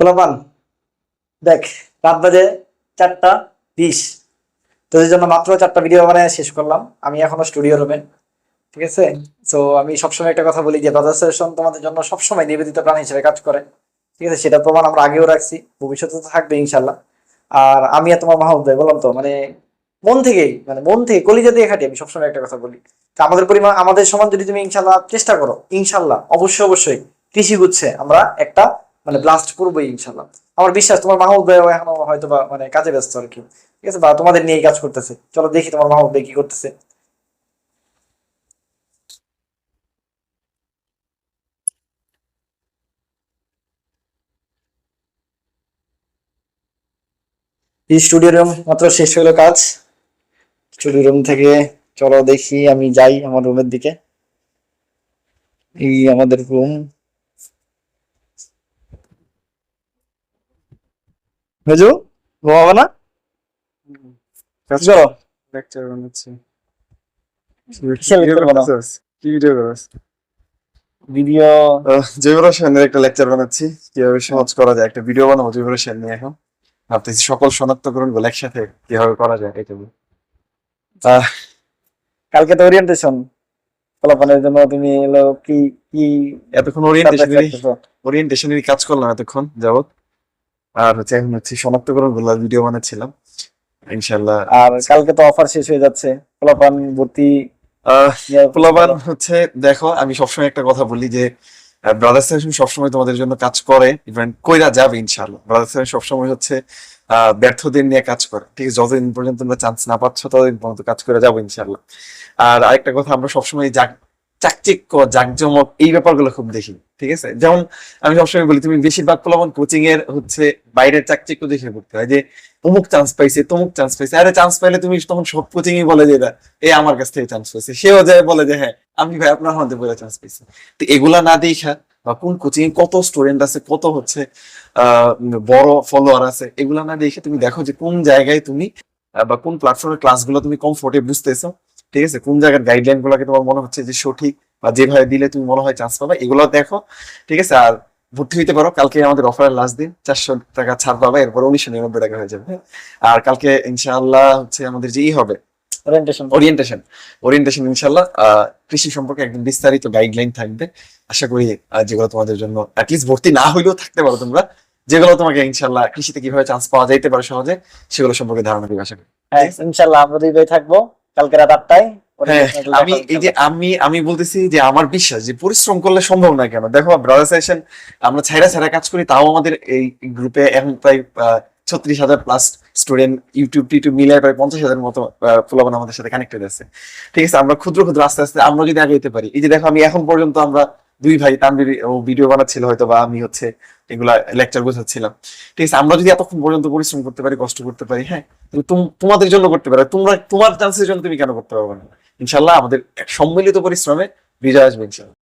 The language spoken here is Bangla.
পোলাপান দেখ, রাত বাজে চারটা বিশ। তোদের জন্য মাত্র চারটা ভিডিও বানায় শেষ করলাম। আমি এখনও স্টুডিও রুমে ঠিক আছে? তো আমি সবসময় একটা কথা বলি যে ব্রাদার সেশন তোমাদের জন্য সবসময় নিবেদিত প্রাণ হিসেবে কাজ করে। ঠিক আছে? সেটা প্রমাণ আমরা আগেও রাখছি। ভবিষ্যতে তো থাকবে ইনশাল্লাহ আর আমি আর তোমার মাহমুদ ভাই, বললাম তো মানে মন থেকেই মানে মন থেকে কলিজা দিয়ে খাটি আমি সবসময় একটা কথা বলি। তো আমাদের পরিমাণ, আমাদের সমান যদি তুমি ইনশাল্লাহ চেষ্টা করো ইনশাল্লাহ অবশ্যই অবশ্যই, কৃষি গুচ্ছে, আমরা একটা মানে ব্লাস্ট করবোই ইনশাল্লাহ। আমার বিশ্বাস, তোমার মাহমুদ ভাই এখনও হয়তো বা মানে কাজে ব্যস্ত আর কি। ঠিক আছে, বা তোমাদের নিয়েই কাজ করতেছে। চলো দেখি তোমার মাহমুদ ভাই কি করতেছে। স্টুডিও রুম মাত্র শেষ হলো কাজ। স্টুডিও রুম থেকে চলো দেখি, আমি যাই আমার রুমের দিকে। এই আমাদের রুম ঘুমাবো না? চলো। লেকচার বানাচ্ছি। কিসের lecture বানাও? কি ভিডিও জৈব রসায়নের একটা লেকচার বানাচ্ছি। কীভাবে সহজ করা যায়? একটা ভিডিও বানাবো জৈব রসায়ন নিয়ে এখন। ভাবতেছি সকল শনাক্তকরণগুলো একসাথে কীভাবে করা যায় এটা কালকে তো ওরিয়েন্টেশন ফলাফলের জন্য তুমি হলো কি কি এতক্ষণ ওরিয়েন্টেশনারি কাজ করলাম এতক্ষণ যাবত আর হচ্ছে এখন হচ্ছে শনাক্তকরণগুলো ভিডিও বানাচ্ছিলাম। ইনশাল্লাহ আর কালকে তো অফার শেষ হয়ে যাচ্ছে। ফলাফল ভর্তি পোলাপান হচ্ছে দেখো আমি সবসময় একটা কথা বলি যে ব্রাদার সেশন সবসময় তোমাদের জন্য কাজ করে ইভেন কইরা যাবে ইনশাআল্লাহ। ব্রাদার সেশন সবসময় হচ্ছে ব্যর্থদের নিয়ে কাজ করে। ঠিক আছে যতদিন পর্যন্ত তোমরা চান্স না পাচ্ছ ততদিন পর্যন্ত কাজ করে যাব ইনশাআল্লাহ। আর আরেকটা কথা আমরা সবসময় জাগ চাকচিক্য, জাকজমক এই ব্যাপারগুলো খুব দেখি, ঠিক আছে? যেমন আমি সবসময় বলি, তুমি বেশিরভাগ পোলাপান কোচিং এর হচ্ছে বাইরের চাকচিক্য দেখে পড়তে হয়, যে অমুক চান্স পাইছে, তমুক চান্স পাইছে, আরে চান্স পাইলে তুমি তখন সব কোচিং ই বলে যে এ আমার কাছ থেকে চান্স পাইছে। সেও যায় বলে যে হ্যাঁ আমি ভাই আপনার মধ্যে বলে চান্স পাইছি। তো এগুলা না দেখা বা কোন কোচিং এ কত স্টুডেন্ট আছে, কত হচ্ছে বড় ফলোয়ার আছে, এগুলা না দেখে তুমি দেখো যে কোন জায়গায় তুমি বা কোন প্ল্যাটফর্মের ক্লাসগুলো তুমি কমফোর্টে বুঝতেছো। ঠিক আছে? কোন জায়গার গাইডলাইন গুলোকে তোমার মনে হচ্ছে যে সঠিক বা যেভাবে দিলে তুমি মনে হয় চান্স পাবে এগুলো দেখো ঠিক আছে? আর ভর্তি হইতে পারো কালকে আমাদের অফারের লাস্ট দিন চারশো টাকা ছাড় পাবে এরপর উনিশশো নিরানব্বই টাকা হয়ে যাবে আর কালকে ইনশাআল্লাহ হচ্ছে আমাদের যে ই হবে ওরিয়েন্টেশন ওরিয়েন্টেশন ইনশাল্লাহ কৃষি সম্পর্কে একদম বিস্তারিত গাইডলাইন থাকবে। আশা করি যেগুলো তোমাদের জন্য অ্যাটলিস্ট ভর্তি না হইলেও থাকতে পারো তোমরা যেগুলো তোমাকে ইনশাল্লাহ কৃষিতে কীভাবে চান্স পাওয়া যাইতে পারে সহজে সেগুলো সম্পর্কে ধারণা দিবে আশা করি। হ্যাঁ ইনশাল্লাহ আমরা দুই ভাই থাকব। কালকে রাত আটটায়? হ্যাঁ আমি এই যে আমি আমি বলতেছি যে আমার বিশ্বাস যে পরিশ্রম করলে সম্ভব না কেন। দেখো ব্রাদার সেশন আমরা ছাইরা ছাইরা কাজ করি তাও আমাদের এই গ্রুপে এখন প্রায় ছত্রিশ হাজার প্লাস স্টুডেন্ট ইউটিউব টিউটিউব মিলে প্রায় পঞ্চাশ হাজার মতো ফুলাবান আমাদের সাথে কানেক্টেড আছে। ঠিক আছে আমরা ক্ষুদ্র ক্ষুদ্র আস্তে আস্তে আমরা যদি আগে পারি। এই যে দেখো আমি এখন পর্যন্ত আমরা দুই ভাই তানবির ও ভিডিও বানাচ্ছিল হয়তো বা আমি হচ্ছে এগুলা লেকচার বোঝাচ্ছিলাম। ঠিক আছে, আমরা যদি এতক্ষণ পর্যন্ত পরিশ্রম করতে পারি, কষ্ট করতে পারি হ্যাঁ? তোমাদের জন্য করতে পারো, তোমরা, তোমার চান্সের জন্য তুমি কেন করতে পারবে না? ইনশাল্লাহ আমাদের সম্মিলিত পরিশ্রমে বিজয় আসবে, ইনশাল্লাহ।